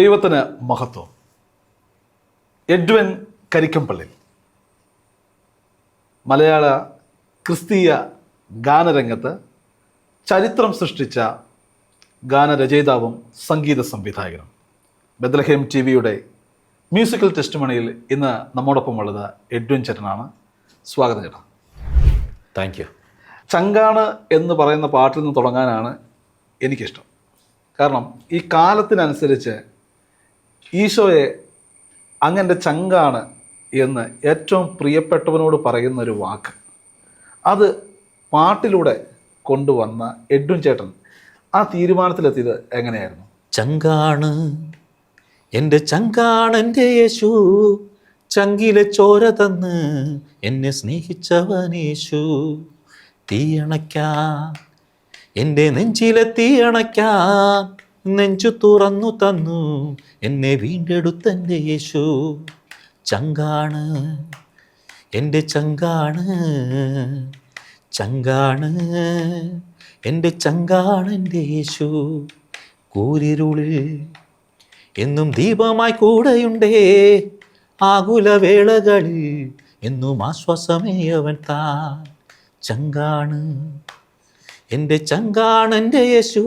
ദൈവത്തിന് മഹത്വം. എഡ്വൻ കരിക്കമ്പള്ളി. മലയാള ക്രിസ്തീയ ഗാനരംഗത്ത് ചരിത്രം സൃഷ്ടിച്ച ഗാനരചയിതാവും സംഗീത സംവിധായകനും. ബദലഹേം ടി വിയുടെ മ്യൂസിക്കൽ ടെസ്റ്റ് മണിയിൽ ഇന്ന് നമ്മോടൊപ്പം ഉള്ളത് എഡ്വിൻ ചേട്ടനാണ്. സ്വാഗതം ചേട്ടാ. Thank you. ചങ്കാണ് എന്ന് പറയുന്ന പാട്ടിൽ നിന്ന് തുടങ്ങാനാണ് എനിക്കിഷ്ടം. കാരണം ഈ കാലത്തിനനുസരിച്ച് ഈശോയെ അങ്ങന്റെ ചങ്കാണ് എന്ന് ഏറ്റവും പ്രിയപ്പെട്ടവനോട് പറയുന്നൊരു വാക്ക്. അത് പാട്ടിലൂടെ കൊണ്ടുവന്ന എഡ്വിൻ ചേട്ടൻ ആ തീരുമാനത്തിലെത്തിയത് എങ്ങനെയായിരുന്നു? ചങ്കാണ് എന്റെ ചങ്കാണ് എന്റെ യേശു. ചങ്കിലെ ചോര തന്ന് എന്നെ സ്നേഹിച്ചവനേശു തീയണയ്ക്കാൻ എന്റെ നെഞ്ചിലെ തീയണയ്ക്കാൻ നെഞ്ചു തുറന്നു തന്നു. എന്നെ വീണ്ടെടുത്തെന്റെ യേശു. ചങ്കാണ്. എന്റെ ചങ്കാണ്. ചങ്കാണ്. എന്റെ ചങ്കാണ് എന്റെ യേശു. കൂരിരുളിൽ എന്നും ദീപമായി കൂടെയുണ്ടേ. ആകുലവേളകളിൽ എന്നും ആശ്വാസമേ അവൻ താൻ. ചങ്കാണ്. എന്റെ ചങ്കാണ് എന്റെ യേശു.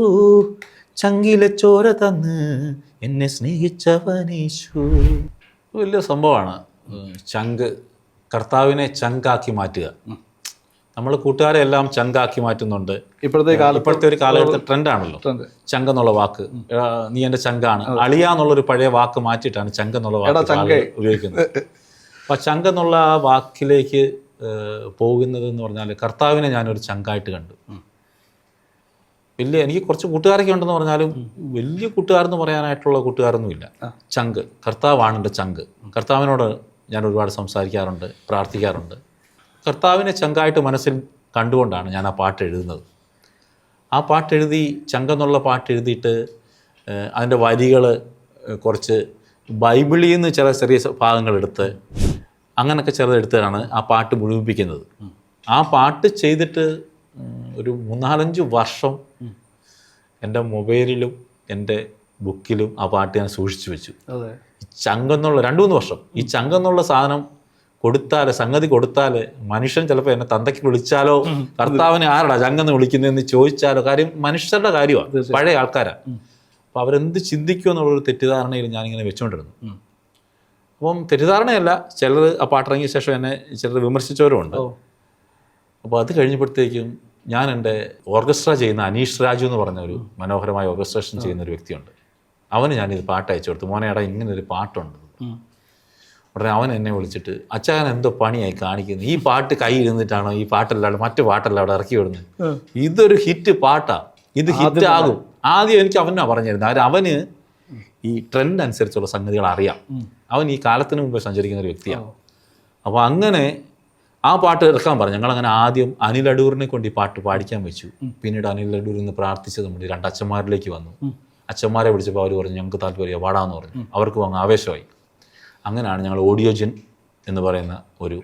ചങ്കിലെ ചോര തന്ന് എന്നെ സ്നേഹിച്ചവനീശു. വലിയ സംഭവമാണ്. ചങ്ക് കർത്താവിനെ ചങ്കാക്കി മാറ്റുക. നമ്മൾ കൂട്ടുകാരെ എല്ലാം ചങ്കാക്കി മാറ്റുന്നുണ്ട്. ഇപ്പോഴത്തെ കാലം ഇപ്പോഴത്തെ ഒരു കാലഘട്ടത്തിൽ ട്രെൻഡാണല്ലോ. ട്രെൻഡ്. ചങ്ക എന്നുള്ള വാക്ക്. നീ എന്റെ ചങ്കാണ്. അളിയ എന്നുള്ളൊരു പഴയ വാക്ക് മാറ്റിയിട്ടാണ് ചങ്ക എന്നുള്ള വാക്ക് ഉപയോഗിക്കുന്നത്. അപ്പം ചങ്ക എന്നുള്ള ആ വാക്കിലേക്ക് പോകുന്നത് എന്ന് പറഞ്ഞാൽ കർത്താവിനെ ഞാനൊരു ചങ്കായിട്ട് കണ്ടു. വലിയ എനിക്ക് കുറച്ച് കൂട്ടുകാരൊക്കെ ഉണ്ടെന്ന് പറഞ്ഞാലും വലിയ കൂട്ടുകാരെന്ന് പറയാനായിട്ടുള്ള കൂട്ടുകാരൊന്നുമില്ല. ചങ്ക്. കർത്താവാണ് എന്റെ ചങ്ക്. കർത്താവിനോട് ഞാൻ ഒരുപാട് സംസാരിക്കാറുണ്ട് പ്രാർത്ഥിക്കാറുണ്ട്. കർത്താവിനെ ചങ്കായിട്ട് മനസ്സിൽ കണ്ടുകൊണ്ടാണ് ഞാൻ ആ പാട്ട് എഴുതുന്നത്. ആ പാട്ട് എഴുതി ചങ്കെന്നുള്ള പാട്ട് എഴുതിയിട്ട് അതിന്റെ വരികൾ കുറച്ച് ബൈബിളിൽ നിന്ന് ചില ചെറിയ ഭാഗങ്ങൾ ഭാഗങ്ങളെടുത്ത് അങ്ങനെയൊക്കെ ചിലതെടുത്താണ് ആ പാട്ട് മുഴുവിപ്പിക്കുന്നത്. ആ പാട്ട് ചെയ്തിട്ട് ഒരു മൂന്നാലഞ്ച് വർഷം എന്റെ മൊബൈലിലും എന്റെ ബുക്കിലും ആ പാട്ട് ഞാൻ സൂക്ഷിച്ചു വെച്ചു. ചങ്കെന്നുള്ള രണ്ടു മൂന്ന് വർഷം ഈ ചങ്കെന്നുള്ള സാധനം കൊടുത്താൽ സംഗതി കൊടുത്താൽ മനുഷ്യൻ ചിലപ്പോൾ എന്നെ തന്തയ്ക്ക് വിളിച്ചാലോ കർത്താവിനെ ആരടാ ചങ്കെന്ന് വിളിക്കുന്നതെന്ന് ചോദിച്ചാലോ കാര്യം മനുഷ്യരുടെ കാര്യമാണ് പഴയ ആൾക്കാരാണ് അപ്പോൾ അവരെന്ത് ചിന്തിക്കും എന്നുള്ളൊരു തെറ്റിദ്ധാരണയിൽ ഞാനിങ്ങനെ വെച്ചുകൊണ്ടിരുന്നു. അപ്പം തെറ്റിദ്ധാരണയല്ല ചിലർ ആ പാട്ടിറങ്ങിയ ശേഷം എന്നെ ചിലർ വിമർശിച്ചവരുമുണ്ട്. ഉണ്ട് അപ്പോൾ അത് കഴിഞ്ഞപ്പോഴത്തേക്കും ഞാൻ എന്റെ ഓർക്കസ്ട്ര ചെയ്യുന്ന അനീഷ് രാജു എന്ന് പറഞ്ഞ ഒരു മനോഹരമായ ഓർക്കസ്ട്രേഷൻ ചെയ്യുന്ന ഒരു വ്യക്തിയുണ്ട്. അവന് ഞാനിത് പാട്ട് അയച്ചു കൊടുത്തു മോനേടാ ഇങ്ങനൊരു ഇങ്ങനെ ഒരു പാട്ടുണ്ട്. ഉടനെ അവൻ എന്നെ വിളിച്ചിട്ട് അച്ഛൻ എന്തോ പണിയായി കാണിക്കുന്നത് ഈ പാട്ട് കൈ ഇരുന്നിട്ടാണോ? ഈ പാട്ടല്ലാണ്ട് മറ്റു പാട്ടല്ല അവിടെ ഇറക്കി വിടുന്നത്? ഇതൊരു ഹിറ്റ് പാട്ടാ. ഇത് ഹിറ്റ് ആകും. ആദ്യം എനിക്ക് അവനാ പറഞ്ഞിരുന്നത്. അവർ അവന് ഈ ട്രെൻഡ് അനുസരിച്ചുള്ള സംഗതികൾ അറിയാം. അവൻ ഈ കാലത്തിന് മുമ്പ് സഞ്ചരിക്കുന്ന ഒരു വ്യക്തിയാണ് അപ്പോൾ അങ്ങനെ ആ പാട്ട് ഇറക്കാൻ പറഞ്ഞു. ഞങ്ങൾ അങ്ങനെ ആദ്യം അനിൽ അടൂറിനെ കൊണ്ട് ഈ പാട്ട് പാടിക്കാൻ വെച്ചു. പിന്നീട് അനിൽ അടൂർ ഇന്ന് പ്രാർത്ഥിച്ചത് നമ്മുടെ രണ്ട് അച്ഛന്മാരിലേക്ക് വന്നു അച്ഛന്മാരെ വിളിച്ചപ്പോൾ അവർ പറഞ്ഞു ഞങ്ങൾക്ക് താല്പര്യം പാടാമെന്ന് പറഞ്ഞു. അവർക്ക് അങ്ങ് ആവേശമായി. അങ്ങനെയാണ് ഞങ്ങൾ ഓഡിയോജൻ എന്ന് പറയുന്ന ഒരു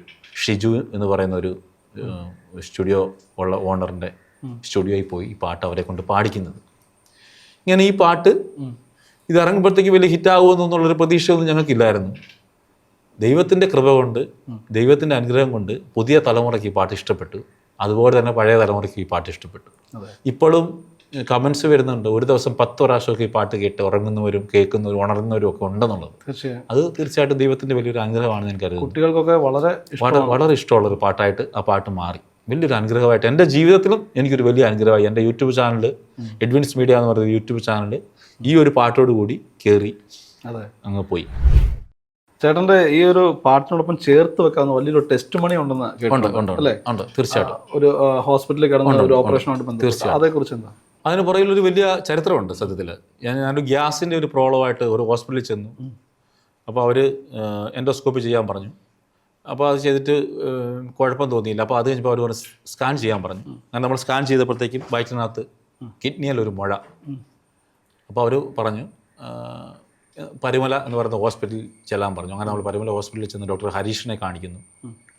ഷിജു എന്ന് പറയുന്ന ഒരു സ്റ്റുഡിയോ ഉള്ള ഓണറിന്റെ സ്റ്റുഡിയോയിൽ പോയി ഈ പാട്ട് അവരെ കൊണ്ട് പാടിക്കുന്നത്. ഇങ്ങനെ ഈ പാട്ട് ഇത് ഇറങ്ങുമ്പോഴത്തേക്ക് വലിയ ഹിറ്റാകുമെന്നുള്ളൊരു പ്രതീക്ഷയൊന്നും ഞങ്ങൾക്കില്ലായിരുന്നു. ദൈവത്തിന്റെ കൃപ കൊണ്ട് ദൈവത്തിന്റെ അനുഗ്രഹം കൊണ്ട് പുതിയ തലമുറയ്ക്ക് ഈ പാട്ട് ഇഷ്ടപ്പെട്ടു. അതുപോലെ തന്നെ പഴയ തലമുറയ്ക്ക് ഈ പാട്ട് ഇഷ്ടപ്പെട്ടു. ഇപ്പോഴും കമൻസ് വരുന്നുണ്ട്. ഒരു ദിവസം പത്ത് പ്രാവശ്യമൊക്കെ ഈ പാട്ട് കേട്ട് ഉറങ്ങുന്നവരും കേൾക്കുന്നവരും ഉണർന്നവരും ഒക്കെ ഉണ്ടെന്നുള്ളത്. അത് തീർച്ചയായിട്ടും ദൈവത്തിന്റെ വലിയൊരു അനുഗ്രഹമാണെന്ന് എനിക്കറിയാം. കുട്ടികൾക്കൊക്കെ വളരെ വളരെ ഇഷ്ടമുള്ള ഒരു പാട്ടായിട്ട് ആ പാട്ട് മാറി. വലിയൊരു അനുഗ്രഹമായിട്ട് എന്റെ ജീവിതത്തിലും എനിക്കൊരു വലിയ അനുഗ്രഹമായി. എന്റെ യൂട്യൂബ് ചാനൽ എഡ്വിൻസ് മീഡിയ എന്ന് പറയുന്ന യൂട്യൂബ് ചാനൽ ഈ ഒരു പാട്ടോട് കൂടി കയറി അങ്ങ് പോയി. ചേട്ടന്റെ ഈ ഒരു പാട്ടിനോടൊപ്പം ചേർത്ത് വെക്കാവുന്ന വലിയൊരു ടെസ്റ്റ് മണി ഉണ്ടെന്ന് കേട്ടിട്ടുണ്ട് അല്ലേ? ഉണ്ട് തീർച്ചയായിട്ടും. ഒരു ഹോസ്പിറ്റലിൽ കിടന്ന ഒരു ഓപ്പറേഷനുമായിട്ട് ബന്ധപ്പെട്ട്. തീർച്ചയായും. അതേക്കുറിച്ച് എന്താ? അതിന് പുറകിൽ ഒരു വലിയ ചരിത്രമുണ്ട് സത്യത്തിൽ ഞാൻ ഞാനൊരു ഗ്യാസിന്റെ ഒരു പ്രോബ്ലമായിട്ട് ഒരു ഹോസ്പിറ്റലിൽ ചെന്നു. അപ്പോൾ അവർ എൻഡോസ്കോപ്പി ചെയ്യാൻ പറഞ്ഞു. അപ്പോൾ അത് ചെയ്തിട്ട് കുഴപ്പം തോന്നിയില്ല. അപ്പോൾ അത് കഴിഞ്ഞപ്പോൾ അവർ പറഞ്ഞു സ്കാൻ ചെയ്യാൻ പറഞ്ഞു. അങ്ങനെ നമ്മൾ സ്കാൻ ചെയ്തപ്പോഴത്തേക്കും വയറ്റിനകത്ത് കിഡ്നിയിലൊരു മുഴ. അപ്പോൾ അവർ പറഞ്ഞു പരിമല എന്ന് പറയുന്ന ഹോസ്പിറ്റലിൽ ചെല്ലാൻ പറഞ്ഞു. അങ്ങനെ നമ്മൾ പരിമല ഹോസ്പിറ്റലിൽ ചെന്ന് ഡോക്ടർ ഹരീഷിനെ കാണിക്കുന്നു.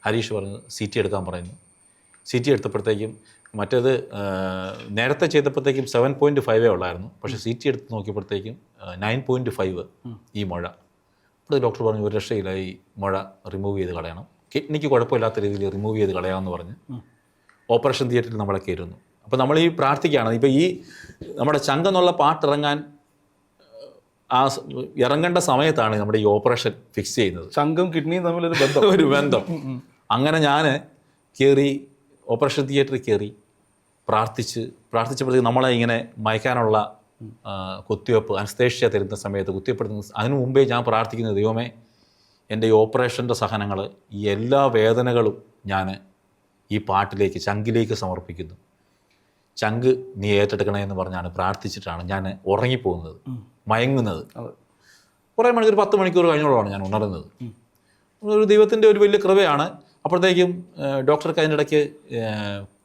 ഹരീഷ് പറഞ്ഞു സി ടി എടുക്കാൻ പറയുന്നു. സി ടി എടുത്തപ്പോഴത്തേക്കും മറ്റേത് നേരത്തെ ചെയ്തപ്പോഴത്തേക്കും സെവൻ പോയിന്റ് ഫൈവേ ഉള്ളായിരുന്നു. പക്ഷേ സി ടി എടുത്ത് നോക്കിയപ്പോഴത്തേക്കും നയൻ പോയിന്റ് ഫൈവ് ഈ മുഴ. അപ്പോൾ ഡോക്ടർ പറഞ്ഞു ഒരു രക്ഷയില്ല ഈ മുഴ റിമൂവ് ചെയ്ത് കളയണം. കിഡ്നിക്ക് കുഴപ്പമില്ലാത്ത രീതിയിൽ റിമൂവ് ചെയ്ത് കളയാമെന്ന് പറഞ്ഞ്. ഓപ്പറേഷൻ തിയേറ്ററിൽ നമ്മളെ കയറുന്നു അപ്പോൾ നമ്മൾ ഈ പ്രാർത്ഥിക്കുകയാണ്. ഇപ്പോൾ ഈ നമ്മുടെ ചങ്കെന്നുള്ള പാട്ടിറങ്ങാൻ ആ ഇറങ്ങേണ്ട സമയത്താണ് നമ്മുടെ ഈ ഓപ്പറേഷൻ ഫിക്സ് ചെയ്യുന്നത്. ശംഖും കിഡ്നിയും തമ്മിലൊരു ബന്ധം. ഒരു ബന്ധം. അങ്ങനെ ഞാൻ കയറി ഓപ്പറേഷൻ തിയേറ്ററിൽ കയറി പ്രാർത്ഥിച്ച് പ്രാർത്ഥിച്ചപ്പോഴത്തേക്ക് നമ്മളെ ഇങ്ങനെ മയക്കാനുള്ള കുത്തിവെപ്പ് അനസ്തേഷ്യ തരുന്ന സമയത്ത് കുത്തിവെപ്പെടുന്ന സ- അതിനു മുമ്പേ ഞാൻ പ്രാർത്ഥിക്കുന്ന ദൈവമേ എന്റെ ഈ ഓപ്പറേഷന്റെ സഹനങ്ങൾ ഈ എല്ലാ വേദനകളും ഞാൻ ഈ പാട്ടിലേക്ക് ചങ്കിലേക്ക് സമർപ്പിക്കുന്നു. ചങ്ക് നീ ഏറ്റെടുക്കണേ എന്ന് പറഞ്ഞാണ് പ്രാർത്ഥിച്ചിട്ടാണ് ഞാൻ ഉറങ്ങിപ്പോകുന്നത് മയങ്ങുന്നത്. കുറേ മണിക്കൂർ പത്ത് മണിക്കൂർ കഴിഞ്ഞോളാണ് ഞാൻ ഉണർന്നത്. ഒരു ദൈവത്തിന്റെ ഒരു വലിയ കൃപയാണ്. അപ്പോഴത്തേക്കും ഡോക്ടർക്ക് അതിന്റെ ഇടയ്ക്ക്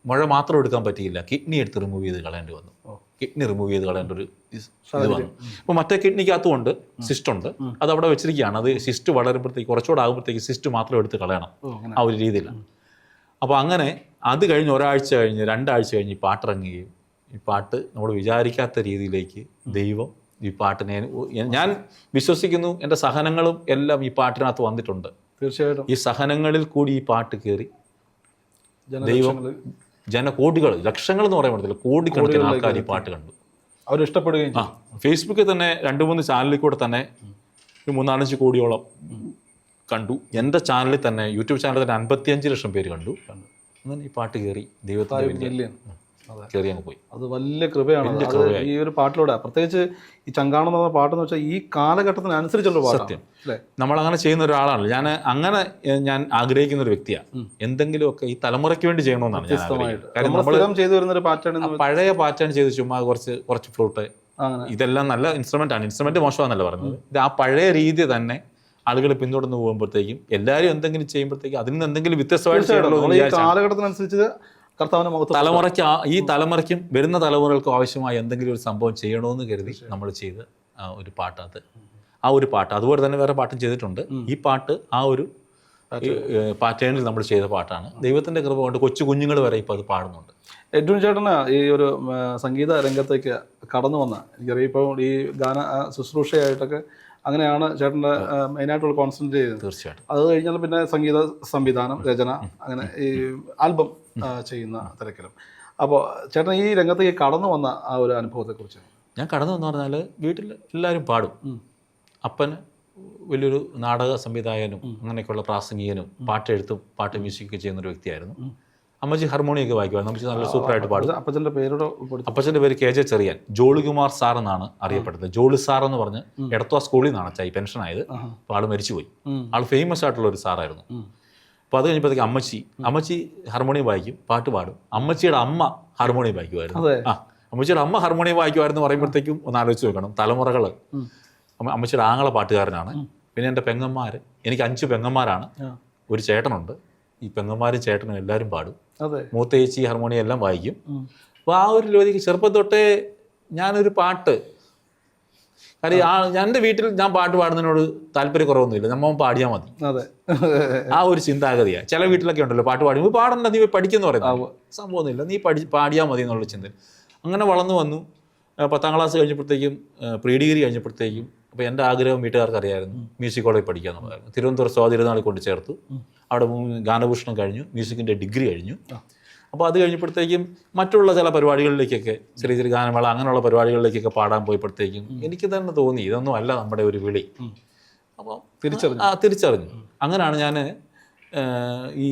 മഴ മാത്രം എടുക്കാൻ പറ്റിയില്ല. കിഡ്നി എടുത്ത് റിമൂവ് ചെയ്ത് കളയേണ്ടി വന്നു. കിഡ്നി റിമൂവ് ചെയ്ത് കളയേണ്ട ഒരു ഇത് വന്നു. അപ്പോൾ മറ്റേ കിഡ്നിക്കകത്തുമുണ്ട് സിസ്റ്റ് ഉണ്ട്. അത് അവിടെ വെച്ചിരിക്കുകയാണ്. അത് സിസ്റ്റ് വളരുമ്പോഴത്തേക്ക് കുറച്ചുകൂടെ ആകുമ്പോഴത്തേക്ക് സിസ്റ്റ് മാത്രം എടുത്ത് കളയണം. ആ ഒരു രീതിയിലാണ് അപ്പോൾ അങ്ങനെ അത് കഴിഞ്ഞ് ഒരാഴ്ച കഴിഞ്ഞ് രണ്ടാഴ്ച കഴിഞ്ഞ് ഈ പാട്ടിറങ്ങുകയും ഈ പാട്ട് നമ്മൾ വിചാരിക്കാത്ത രീതിയിലേക്ക് ദൈവം ഈ പാട്ടിനെ ഞാൻ വിശ്വസിക്കുന്നു എന്റെ സഹനങ്ങളും എല്ലാം ഈ പാട്ടിനകത്ത് വന്നിട്ടുണ്ട്. തീർച്ചയായിട്ടും. ഈ സഹനങ്ങളിൽ കൂടി ഈ പാട്ട് കയറി ദൈവം ജനകോടികൾ ലക്ഷങ്ങൾ എന്ന് പറയാൻ പറ്റത്തില്ല കോടിക്കണക്കിന് ആൾക്കാർ ഈ പാട്ട് കണ്ടു. അവർ ഇഷ്ടപ്പെടുകയും ആ ഫേസ്ബുക്കിൽ തന്നെ രണ്ട് മൂന്ന് ചാനലിൽ കൂടെ തന്നെ ഒരു മൂന്നാലഞ്ച് കോടിയോളം കണ്ടു. എന്റെ ചാനലിൽ തന്നെ യൂട്യൂബ് ചാനലിൽ തന്നെ അൻപത്തിയഞ്ച് ലക്ഷം പേര് കണ്ടു. അങ്ങനെ ഈ പാട്ട് കയറി ദൈവത്തിന്റെ കയറി അങ്ങ് പോയി. അത് വലിയ കൃപയാണ്. ഈ ഒരു പാട്ടിലൂടെ. പ്രത്യേകിച്ച് ഈ ചങ്കാണെന്ന് പറഞ്ഞ പാട്ടെന്ന് വെച്ചാൽ ഈ കാലഘട്ടത്തിനനുസരിച്ചുള്ള സത്യം. നമ്മൾ അങ്ങനെ ചെയ്യുന്ന ഒരാളാണ് ഞാൻ അങ്ങനെ ഞാൻ ആഗ്രഹിക്കുന്ന ഒരു വ്യക്തിയാണ് എന്തെങ്കിലുമൊക്കെ ഈ തലമുറയ്ക്ക് വേണ്ടി ചെയ്യണമെന്നാണ് ഞാൻ ചെയ്തു വരുന്ന ഒരു പാറ്റേൺ പഴയ പാറ്റേൺ ചെയ്ത് ചുമ്മാ കുറച്ച് കുറച്ച് ഫ്ലൂട്ട്. ഇതെല്ലാം നല്ല ഇൻസ്ട്രുമെന്റ് ആണ്. ഇൻസ്ട്രുമെന്റ് മോശമാണെന്നല്ല പറഞ്ഞത്. ഇത് ആ പഴയ രീതി തന്നെ ആളുകൾ പിന്തുടർന്ന് പോകുമ്പോഴത്തേക്കും എല്ലാവരും എന്തെങ്കിലും ചെയ്യുമ്പോഴത്തേക്കും അതിൽ നിന്ന് എന്തെങ്കിലും വ്യത്യസ്തമായിട്ട് കാലഘട്ടത്തിനനുസരിച്ച് കർത്താവിന്റെ മുഖത്ത് തലമുറയ്ക്ക് ഈ തലമുറയ്ക്കും വരുന്ന തലമുറകൾക്കും ആവശ്യമായ എന്തെങ്കിലും ഒരു സംഭവം ചെയ്യണമെന്ന് കരുതി നമ്മൾ ചെയ്ത് ആ ഒരു പാട്ടത്. അത് ആ ഒരു പാട്ട്. അതുപോലെ തന്നെ വേറെ പാട്ടും ചെയ്തിട്ടുണ്ട്. ഈ പാട്ട് ആ ഒരു പാറ്റേണിൽ നമ്മൾ ചെയ്ത പാട്ടാണ്. ദൈവത്തിന്റെ കൃപ കൊണ്ട് കൊച്ചു കുഞ്ഞുങ്ങൾ വരെ ഇപ്പോൾ അത് പാടുന്നുണ്ട്. എഡ്വിൻ ചേട്ടന് ഈ ഒരു സംഗീത രംഗത്തേക്ക് കടന്നു വന്ന എനിക്കറിയാം ഇപ്പോൾ ഈ ഗാന ശുശ്രൂഷയായിട്ടൊക്കെ അങ്ങനെയാണ് ചേട്ടന്റെ മെയിനായിട്ടുള്ള കോൺസെൻട്രേറ്റ് ചെയ്തത്. തീർച്ചയായിട്ടും. അത് കഴിഞ്ഞാൽ പിന്നെ സംഗീത സംവിധാനം രചന അങ്ങനെ ഈ ആൽബം ചെയ്യുന്ന തിരക്കിലും. അപ്പോൾ ചേട്ടൻ ഈ രംഗത്തേക്ക് കടന്നു വന്ന ആ ഒരു അനുഭവത്തെക്കുറിച്ച്? ഞാൻ കടന്നു വന്നു പറഞ്ഞാൽ വീട്ടിൽ എല്ലാവരും പാടും. അപ്പൻ വലിയൊരു നാടക സംവിധായകനും അങ്ങനെയൊക്കെയുള്ള പ്രാസംഗികനും പാട്ടെഴുത്തും പാട്ട് മ്യൂസിക്കൊക്കെ ചെയ്യുന്ന ഒരു വ്യക്തിയായിരുന്നു. അമ്മച്ചി ഹാർമോണിയൊക്കെ വായിക്കുമായിരുന്നു അമ്മച്ചി നല്ല സൂപ്പറായിട്ട് പാടും. അപ്പച്ചന്റെ പേരോട് അപ്പച്ചന്റെ പേര് K J Cherian. Jolikumar sir എന്നാണ് അറിയപ്പെടുന്നത്. ജോളി സാർ എന്ന് പറഞ്ഞ് എടത്വ സ്കൂളിൽ നിന്നാണ് അച്ചായി ആയത്. അപ്പോൾ ആൾ മരിച്ചുപോയി. ആൾ ഫേമസ് ആയിട്ടുള്ള ഒരു സാറായിരുന്നു അപ്പോൾ അത് കഴിഞ്ഞപ്പോഴത്തേക്ക് അമ്മച്ചി അമ്മച്ചി ഹാർമോണിയം വായിക്കും പാട്ട് പാടും. അമ്മച്ചിയുടെ അമ്മ ഹാർമോണിയം വായിക്കുമായിരുന്നു. അതെ. ആ. അമ്മച്ചിയുടെ അമ്മ ഹാർമോണിയം വായിക്കുമായിരുന്നു പറയുമ്പോഴത്തേക്കും ഒന്ന് ആലോചിച്ച് നോക്കണം. തലമുറകൾ അമ്മ അമ്മച്ചിയുടെ ആങ്ങളെ പാട്ടുകാരനാണ്. പിന്നെ എന്റെ പെങ്ങന്മാർ എനിക്ക് അഞ്ച് പെങ്ങന്മാരാണ്. ഒരു ചേട്ടനുണ്ട്. ഈ പെങ്ങന്മാരും ചേട്ടനും എല്ലാവരും പാടും. മൂത്ത ചേച്ചി ഹാർമോണിയം എല്ലാം വായിക്കും. അപ്പൊ അപ്പോൾ ആ ഒരു ലോതിക്ക് ചെറുപ്പം തൊട്ടേ ഞാനൊരു പാട്ട് കാര്യം ആ എന്റെ വീട്ടിൽ ഞാൻ പാട്ട് പാടുന്നതിനോട് താല്പര്യക്കുറവൊന്നുമില്ല. നമ്മ പാടിയാൽ മതി. ആ ഒരു ചിന്താഗതിയാണ് ചില വീട്ടിലൊക്കെ ഉണ്ടല്ലോ പാട്ട് പാടുമ്പോൾ പാടണ്ട നീ പഠിക്കുന്നു പറയുന്നത്. സംഭവമൊന്നുമില്ല. നീ പഠി പാടിയാൽ മതി എന്നുള്ള ചിന്ത അങ്ങനെ വളർന്നു വന്നു. പത്താം ക്ലാസ് കഴിഞ്ഞപ്പോഴത്തേക്കും പ്രീ ഡിഗ്രി കഴിഞ്ഞപ്പോഴത്തേക്കും അപ്പോൾ എന്റെ ആഗ്രഹം വീട്ടുകാർക്ക് അറിയായിരുന്നു മ്യൂസിക് കോളേജ് പഠിക്കാൻ എന്നുള്ളതായിരുന്നു തിരുവനന്തപുരം സ്വാതിരുന്നാളിൽ കൊണ്ട് ചേർത്തു. അവിടെ ഗാനഭൂഷണം കഴിഞ്ഞു. മ്യൂസിക്കിന്റെ ഡിഗ്രി കഴിഞ്ഞു. അപ്പോൾ അത് കഴിഞ്ഞപ്പോഴത്തേക്കും മറ്റുള്ള ചില പരിപാടികളിലേക്കൊക്കെ ചെറിയ ചെറിയ ഗാനമേള അങ്ങനെയുള്ള പരിപാടികളിലേക്കൊക്കെ പാടാൻ പോയപ്പോഴത്തേക്കും എനിക്ക് തന്നെ തോന്നി ഇതൊന്നും അല്ല നമ്മുടെ ഒരു വിളി. അപ്പോൾ തിരിച്ചറിഞ്ഞു. ആ തിരിച്ചറിഞ്ഞു. അങ്ങനെയാണ് ഞാൻ ഈ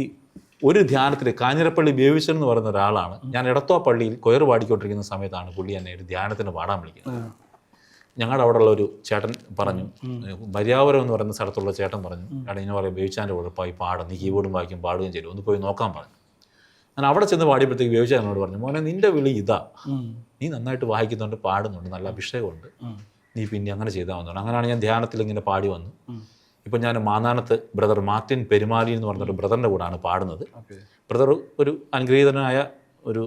ഒരു ധ്യാനത്തിൽ കാഞ്ഞിരപ്പള്ളി ബേവിച്ചൻ എന്ന് പറയുന്ന ഒരാളാണ്. ഞാൻ ഇടത്തോ പള്ളിയിൽ കൊയർ പാടിക്കൊണ്ടിരിക്കുന്ന സമയത്താണ് പുള്ളി എന്നെ ഒരു ധ്യാനത്തിന് പാടാൻ വിളിക്കുന്നത്. ഞങ്ങളുടെ അവിടെയുള്ള ഒരു ചേട്ടൻ പറഞ്ഞു മര്യാവരം എന്ന് പറയുന്ന സ്ഥലത്തുള്ള ചേട്ടൻ പറഞ്ഞു. ചേട്ടൻ ഇങ്ങനെ പറയും ബേവിച്ചാന്റെ ഉഴപ്പായി പാടും നീ കീബോർഡും വായിക്കും പാടുകയും ചെയ്യും. ഒന്ന് പോയി നോക്കാൻ പറഞ്ഞു. ഞാൻ അവിടെ ചെന്ന് പാടിയപ്പോഴത്തേക്ക് ബേവിച്ചാൻ എന്നോട് പറഞ്ഞു മോനെ നിന്റെ വിളി ഇതാ. നീ നന്നായിട്ട് വായിക്കുന്നുണ്ട് പാടുന്നുണ്ട് നല്ല അഭിഷേകമുണ്ട്. നീ പിന്നെ അങ്ങനെ ചെയ്താൽ വന്നു അങ്ങനെയാണ് ഞാൻ ധ്യാനത്തിൽ ഇങ്ങനെ പാടി വന്നു. ഇപ്പം ഞാൻ മാന്നാനത്ത് ബ്രദർ മാർട്ടിൻ പെരുമാലി എന്ന് പറഞ്ഞൊരു ബ്രദറിന്റെ കൂടാണ് പാടുന്നത്. ബ്രദർ ഒരു അനുഗ്രഹീതനായ ഒരു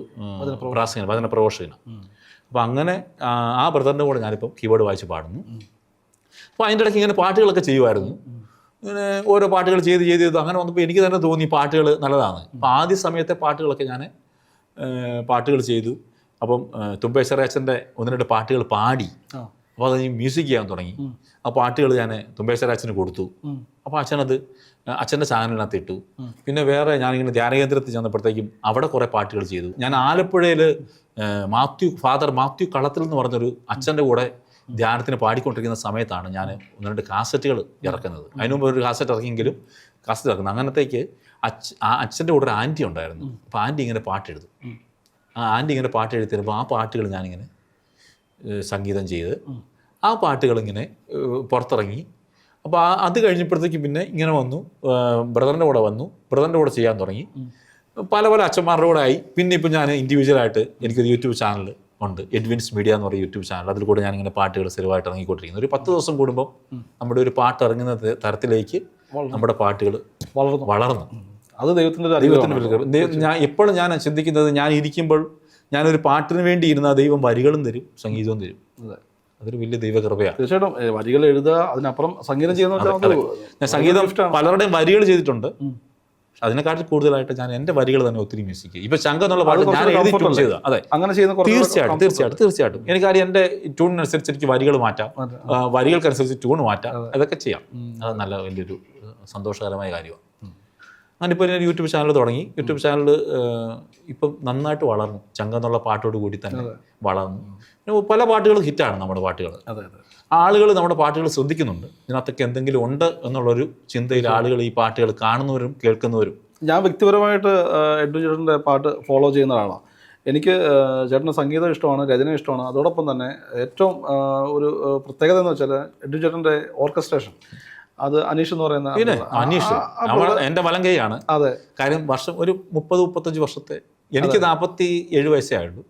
പ്രാസംഗികൻ വചന പ്രഘോഷകനാണ് അപ്പോൾ അങ്ങനെ ആ, ബ്രദറിന്റെ കൂടെ ഞാനിപ്പം കീബോർഡ് വായിച്ച് പാടുന്നു. അപ്പോൾ അതിന്റെ ഇടയ്ക്ക് ഇങ്ങനെ പാട്ടുകളൊക്കെ ചെയ്യുമായിരുന്നു. ഇങ്ങനെ ഓരോ പാട്ടുകൾ ചെയ്ത് ചെയ്ത് ചെയ്ത് അങ്ങനെ വന്നപ്പോൾ എനിക്ക് തന്നെ തോന്നി പാട്ടുകൾ നല്ലതാണ്. അപ്പോൾ ആദ്യ സമയത്തെ പാട്ടുകളൊക്കെ ഞാൻ പാട്ടുകൾ ചെയ്തു. അപ്പം തുമ്പേശ്വര അച്ഛന്റെ ഒന്ന് രണ്ട് പാട്ടുകൾ പാടി. അപ്പോൾ അത് മ്യൂസിക് ചെയ്യാൻ തുടങ്ങി. ആ പാട്ടുകൾ ഞാൻ തുമ്പേശ്വര അച്ഛന് കൊടുത്തു. അപ്പോൾ അച്ഛനത് അച്ഛന്റെ ചാനലിനകത്ത് ഇട്ടു. പിന്നെ വേറെ ഞാനിങ്ങനെ ധ്യാനകേന്ദ്രത്തിൽ ചെന്നപ്പോഴത്തേക്കും അവിടെ കുറേ പാട്ടുകൾ ചെയ്തു. ഞാൻ ആലപ്പുഴയിൽ മാത്യു ഫാദർ മാത്യു കളത്തിൽ എന്ന് പറഞ്ഞൊരു അച്ഛന്റെ കൂടെ ധ്യാനത്തിന് പാടിക്കൊണ്ടിരിക്കുന്ന സമയത്താണ് ഞാൻ ഒന്ന് രണ്ട് കാസറ്റുകൾ ഇറക്കുന്നത്. അതിനു മുമ്പ് ഒരു കാസറ്റ് ഇറക്കിയെങ്കിലും കാസറ്റ് ഇറക്കുന്നത് അങ്ങനത്തേക്ക് അച്ഛ ആ അച്ഛന്റെ കൂടെ ഒരു ആന്റി ഉണ്ടായിരുന്നു. അപ്പോൾ ആന്റി ഇങ്ങനെ പാട്ടെഴുതും. ആ ആന്റി ഇങ്ങനെ പാട്ട് എഴുതി തരുമ്പോൾ ആ പാട്ടുകൾ ഞാനിങ്ങനെ സംഗീതം ചെയ്ത്. ആ പാട്ടുകൾ ഇങ്ങനെ ഏഹ് പുറത്തിറങ്ങി. അപ്പോൾ ആ അത് കഴിഞ്ഞപ്പോഴത്തേക്ക് പിന്നെ ഇങ്ങനെ വന്നു. ബ്രദറിന്റെ കൂടെ വന്നു. ബ്രദറിന്റെ കൂടെ ചെയ്യാൻ തുടങ്ങി. പല പല അച്ഛന്മാരുടെ കൂടെ ആയി. പിന്നെ ഇപ്പം ഞാൻ ഇൻഡിവിജ്വലായിട്ട് എനിക്കൊരു യൂട്യൂബ് ചാനൽ ഉണ്ട്. എഡ്വിൻസ് മീഡിയ എന്ന് പറയുന്ന യൂട്യൂബ് ചാനൽ അതിൽ കൂടെ ഞാനിങ്ങനെ പാട്ടുകൾ സ്ഥിരമായിട്ട് ഇറങ്ങിക്കൊണ്ടിരിക്കുന്നു. ഒരു പത്ത് ദിവസം കൂടുമ്പോൾ നമ്മുടെ ഒരു പാട്ട് ഇറങ്ങുന്ന തരത്തിലേക്ക് നമ്മുടെ പാട്ടുകൾ വളർന്നു. വളർന്നു. അത് ദൈവത്തിന്റെ ദൈവത്തിന്റെ. ഞാൻ എപ്പോഴും ഞാൻ ചിന്തിക്കുന്നത് ഞാൻ ഇരിക്കുമ്പോൾ ഞാനൊരു പാട്ടിന് വേണ്ടി ഇരുന്ന ദൈവം വരികളും തരും സംഗീതവും തരും. അതൊരു വലിയ ദൈവകൃപയാണ് തീർച്ചയായിട്ടും വരികൾ എഴുതുക അതിനപ്പുറം സംഗീതം ചെയ്യുന്ന സംഗീതം പലരുടെയും വരികൾ ചെയ്തിട്ടുണ്ട്. അതിനെക്കാട്ടിൽ കൂടുതലായിട്ട് ഞാൻ എന്റെ വരികൾ തന്നെ ഒത്തിരി മ്യൂസിക് ഇപ്പൊ ശങ്കം എന്നുള്ള പാട്ട് ഞാൻ എഴുതി ട്യൂൺ? ചെയ്ത അതെ. അങ്ങനെ ചെയ്യുന്ന തീർച്ചയായിട്ടും തീർച്ചയായിട്ടും തീർച്ചയായിട്ടും. എനിക്കറിയാം എന്റെ ട്യൂണിനനുസരിച്ച് എനിക്ക് വരികൾ മാറ്റാം. വരികൾക്കനുസരിച്ച് ട്യൂൺ മാറ്റാം. അതൊക്കെ ചെയ്യാം. അത് നല്ല വലിയൊരു സന്തോഷകരമായ കാര്യമാണ്. ഞാനിപ്പോൾ ഞാൻ യൂട്യൂബ് ചാനൽ തുടങ്ങി. യൂട്യൂബ് ചാനൽ ഇപ്പം നന്നായിട്ട് വളർന്നു. ചങ്ക എന്നുള്ള പാട്ടോട് കൂടി തന്നെ വളർന്നു. പല പാട്ടുകൾ ഹിറ്റാണ് നമ്മുടെ പാട്ടുകൾ. അതെ അതെ. ആളുകൾ നമ്മുടെ പാട്ടുകൾ ശ്രദ്ധിക്കുന്നുണ്ട്. ഇതിനകത്തൊക്കെ എന്തെങ്കിലും ഉണ്ട് എന്നുള്ളൊരു ചിന്തയിൽ ആളുകൾ ഈ പാട്ടുകൾ കാണുന്നവരും കേൾക്കുന്നവരും. ഞാൻ വ്യക്തിപരമായിട്ട് എഡ്വിൻ ചേട്ടന്റെ പാട്ട് ഫോളോ ചെയ്യുന്ന ഒരാളാണ്. എനിക്ക് ചേട്ടന്റെ സംഗീതം ഇഷ്ടമാണ് രചന ഇഷ്ടമാണ്. അതോടൊപ്പം തന്നെ ഏറ്റവും ഒരു പ്രത്യേകത എന്ന് വെച്ചാൽ എഡ്വിൻ ചേട്ടന്റെ ഓർക്കസ്ട്രേഷൻ. അത് അനീഷ് എന്ന് പറയുന്ന പിന്നെ അനീഷ് എന്റെ വലം കൈയാണ്. അതെ. കാര്യം വർഷം ഒരു മുപ്പത് മുപ്പത്തഞ്ച് വർഷത്തെ എനിക്ക് നാൽപ്പത്തി ഏഴ് വയസ്സേ ആയുള്ളൂ.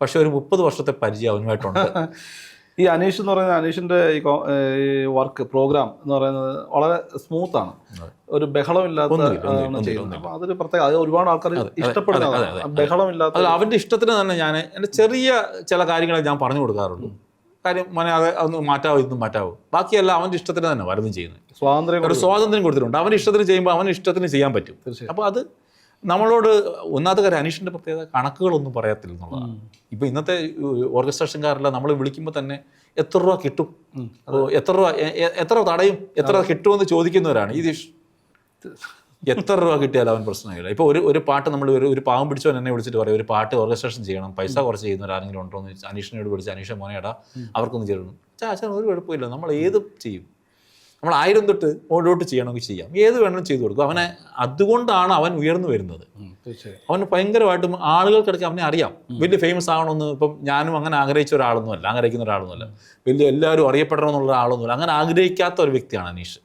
പക്ഷെ ഒരു മുപ്പത് വർഷത്തെ പരിചയം അവനുമായിട്ടുണ്ട്. ഈ അനീഷ് എന്ന് പറയുന്ന അനീഷിന്റെ ഈ വർക്ക് പ്രോഗ്രാം എന്ന് പറയുന്നത് വളരെ സ്മൂത്ത് ആണ്. ഒരു ബഹളമില്ലാത്ത ഒന്നുമില്ല, ഒന്നുമില്ല, ആണ് ഒന്നുമില്ല, ചെയ്യുന്നത്. അപ്പൊ അതൊരു പ്രത്യേക അത് ഒരുപാട് ആൾക്കാർ ഇഷ്ടപ്പെടുന്നത് ബഹളമില്ലാത്ത അവന്റെ ഇഷ്ടത്തിന് തന്നെ ഞാൻ എന്റെ ചെറിയ ചില കാര്യങ്ങളെ ഞാൻ പറഞ്ഞു കൊടുക്കാറുള്ളൂ. കാര്യം മോനെ അത് അതൊന്ന് മാറ്റാവോ ഇതൊന്നും മാറ്റാവോ? ബാക്കിയെല്ലാം അവന്റെ ഇഷ്ടത്തിന് തന്നെ വലുതും ചെയ്യുന്നത്. സ്വാതന്ത്ര്യം ഒരു സ്വാതന്ത്ര്യം കൊടുത്തിട്ടുണ്ട്. അവന്റെ ഇഷ്ടത്തിന് ചെയ്യുമ്പോൾ അവൻ ഇഷ്ടത്തിന് ചെയ്യാൻ പറ്റും. അപ്പോൾ അത് നമ്മളോട് ഒന്നാമത്തെ കാര്യം അനീഷിന്റെ പ്രത്യേകത കണക്കുകളൊന്നും പറയത്തില്ല എന്നുള്ളതാണ്. ഇപ്പോൾ ഇന്നത്തെ ഓർക്കസ്ട്രേഷൻകാരെല്ലാം നമ്മൾ വിളിക്കുമ്പോൾ തന്നെ എത്ര രൂപ കിട്ടും? അപ്പോൾ എത്ര രൂപ എത്ര തടയും? എത്ര കിട്ടുമെന്ന് ചോദിക്കുന്നവരാണ്. ഈ എത്ര രൂപ കിട്ടിയാലും അവൻ പ്രശ്നമില്ല ഇപ്പോൾ ഒരു ഒരു പാട്ട് നമ്മൾ ഒരു ഒരു പാവം പിടിച്ചവൻ എന്നെ വിളിച്ചിട്ട് പറയും ഒരു പാട്ട് ഓർഗസ്ട്രേഷൻ ചെയ്യണം പൈസ കുറച്ച് ചെയ്യുന്നവർ ആരെങ്കിലും ഉണ്ടോ എന്ന് അനീഷിനോട് വിളിച്ച് അനീഷ മോനേടാ അവർക്കൊന്നും ചെയ്യണം ചാച്ചാൻ ഒരു കുഴപ്പമില്ല നമ്മൾ ഏത് ചെയ്യും? നമ്മൾ ആയിരം തൊട്ട് ഓടോട്ട് ചെയ്യണമെങ്കിൽ ചെയ്യാം. ഏത് വേണമെങ്കിലും ചെയ്തു കൊടുക്കും. അവനെ അതുകൊണ്ടാണ് അവൻ ഉയർന്നു വരുന്നത്. അവൻ ഭയങ്കരമായിട്ടും ആളുകൾക്കിടയ്ക്ക് അവനെ അറിയാം. വലിയ ഫേമസ് ആവണമെന്ന് ഇപ്പം ഞാനും അങ്ങനെ ആഗ്രഹിച്ച ഒരാളൊന്നുമല്ല ആഗ്രഹിക്കുന്ന ഒരാളൊന്നുമല്ല. വലിയ എല്ലാവരും അറിയപ്പെടണമെന്നുള്ള ഒരാളൊന്നുമില്ല. അങ്ങനെ ആഗ്രഹിക്കാത്ത ഒരു വ്യക്തിയാണ് അനീഷ്.